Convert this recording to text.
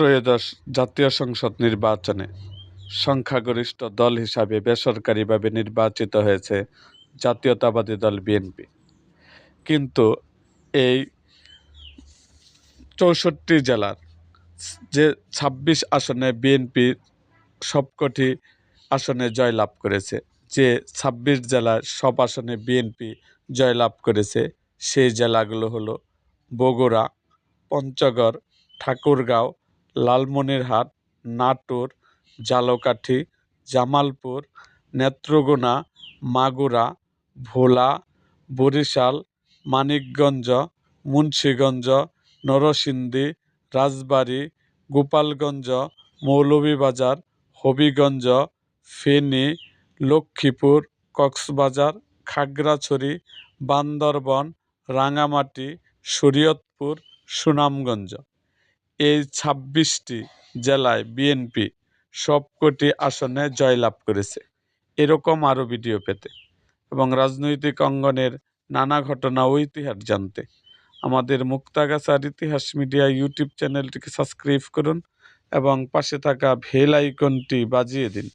ত্রয়োদশ জাতীয় সংসদ নির্বাচনে সংখ্যাগরিষ্ঠ দল হিসাবে বেসরকারিভাবে নির্বাচিত হয়েছে জাতীয়তাবাদী দল বিএনপি। কিন্তু এই চৌষট্টি জেলার যে ছাব্বিশ আসনে বিএনপি সবকটি আসনে জয়লাভ করেছে, যে ছাব্বিশ জেলার সব আসনে বিএনপি জয়লাভ করেছে, সেই জেলাগুলো হলো বগুড়া, পঞ্চগড়, ঠাকুরগাঁও লালমনিরহাট নাটোর ঝালকাঠি জামালপুর, নেত্রকোনা, মাগুরা, ভোলা, বরিশাল, মানিকগঞ্জ, মুন্সীগঞ্জ, নরসিংদী, রাজবাড়ী, গোপালগঞ্জ, মৌলভীবাজার, হবিগঞ্জ, ফেনী, লক্ষ্মীপুর, কক্সবাজার, খাগড়াছড়ি, বান্দরবন, রাঙামাটি, শরীয়তপুর, সুনামগঞ্জ। এই ছাব্বিশটি জেলায় বিএনপি সবকটি আসনে জয়লাভ করেছে। এরকম আরও ভিডিও পেতে এবং রাজনৈতিক অঙ্গনের নানা ঘটনা ও ইতিহাস জানতে আমাদের মুক্তাগাছার ইতিহাস মিডিয়া ইউটিউব চ্যানেলটিকে সাবস্ক্রাইব করুন এবং পাশে থাকা ভেল আইকনটি বাজিয়ে দিন।